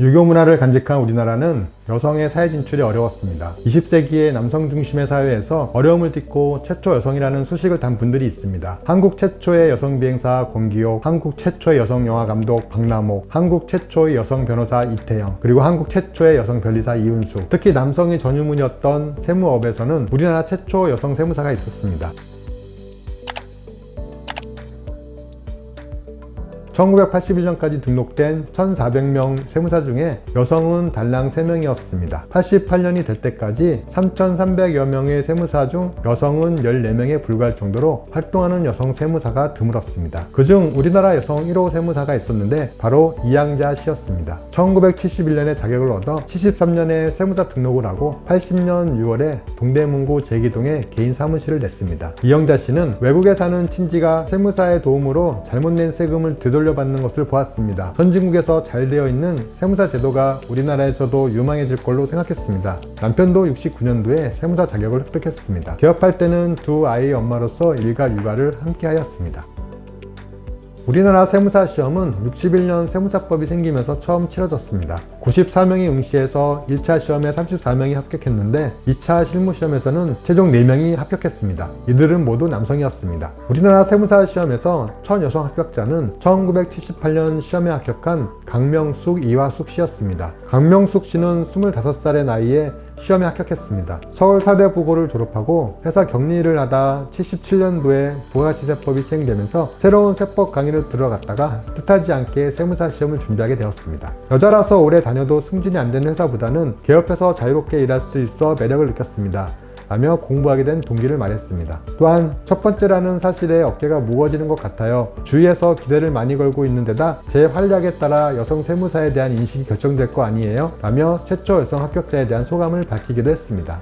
유교 문화를 간직한 우리나라는 여성의 사회 진출이 어려웠습니다. 20세기의 남성 중심의 사회에서 어려움을 딛고 최초 여성이라는 수식을 단 분들이 있습니다. 한국 최초의 여성 비행사 권기옥, 한국 최초의 여성 영화 감독 박남옥, 한국 최초의 여성 변호사 이태영, 그리고 한국 최초의 여성 변리사 이은수. 특히 남성이 전유문이었던 세무업에서는 우리나라 최초 여성 세무사가 있었습니다. 1981년까지 등록된 1,400명 세무사 중에 여성은 달랑 3명이었습니다. 88년이 될 때까지 3,300여 명의 세무사 중 여성은 14명에 불과할 정도로 활동하는 여성 세무사가 드물었습니다. 그중 우리나라 여성 1호 세무사가 있었는데 바로 이양자 씨였습니다. 1971년에 자격을 얻어 73년에 세무사 등록을 하고 80년 6월에 동대문구 제기동에 개인 사무실을 냈습니다. 이영자 씨는 외국에 사는 친지가 세무사의 도움으로 잘못 낸 세금을 되돌려 받는 것을 보았습니다. 선진국에서 잘 되어 있는 세무사 제도가 우리나라에서도 유망해질 걸로 생각했습니다. 남편도 69년도에 세무사 자격을 획득했습니다. 개업할 때는 두 아이의 엄마로서 일과 육아를 함께 하였습니다. 우리나라 세무사 시험은 61년 세무사법이 생기면서 처음 치러졌습니다. 94명이 응시해서 1차 시험에 34명이 합격했는데 2차 실무 시험에서는 최종 4명이 합격했습니다. 이들은 모두 남성이었습니다. 우리나라 세무사 시험에서 첫 여성 합격자는 1978년 시험에 합격한 강명숙 이화숙 씨였습니다. 강명숙 씨는 25살의 나이에 시험에 합격했습니다. 서울 사대 부고를 졸업하고 회사 격리를 하다 77년도에 부가가치세법이 시행되면서 새로운 세법 강의를 들어갔다가 뜻하지 않게 세무사 시험을 준비하게 되었습니다. 여자라서 오래 다녀도 승진이 안 되는 회사보다는 개업해서 자유롭게 일할 수 있어 매력을 느꼈습니다. 라며 공부하게 된 동기를 말했습니다. 또한 첫 번째라는 사실에 어깨가 무거워지는 것 같아요. 주위에서 기대를 많이 걸고 있는 데다 제 활약에 따라 여성 세무사에 대한 인식이 결정될 거 아니에요? 라며 최초 여성 합격자에 대한 소감을 밝히기도 했습니다.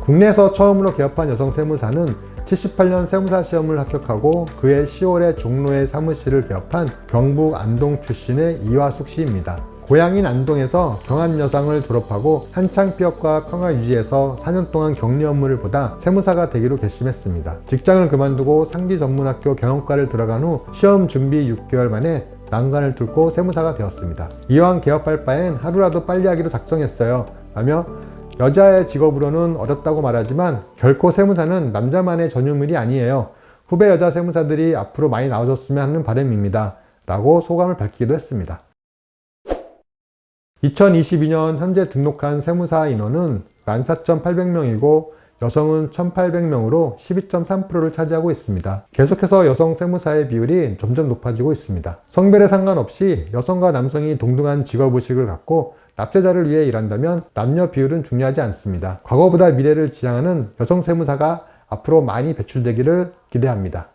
국내에서 처음으로 개업한 여성 세무사는 78년 세무사 시험을 합격하고 그해 10월에 종로에 사무실을 개업한 경북 안동 출신의 이화숙 씨입니다. 고향인 안동에서 경한여상을 졸업하고 한창 피업과 평화 유지에서 4년 동안 격리 업무를 보다 세무사가 되기로 결심했습니다. 직장을 그만두고 상기 전문학교 경영과를 들어간 후 시험 준비 6개월 만에 난관을 뚫고 세무사가 되었습니다. 이왕 개업할 바엔 하루라도 빨리 하기로 작정했어요. 라며 여자의 직업으로는 어렵다고 말하지만 결코 세무사는 남자만의 전유물이 아니에요. 후배 여자 세무사들이 앞으로 많이 나와줬으면 하는 바람입니다. 라고 소감을 밝히기도 했습니다. 2022년 현재 등록한 세무사 인원은 14,800명이고 여성은 1,800명으로 12.3%를 차지하고 있습니다. 계속해서 여성 세무사의 비율이 점점 높아지고 있습니다. 성별에 상관없이 여성과 남성이 동등한 직업의식을 갖고 납세자를 위해 일한다면 남녀 비율은 중요하지 않습니다. 과거보다 미래를 지향하는 여성 세무사가 앞으로 많이 배출되기를 기대합니다.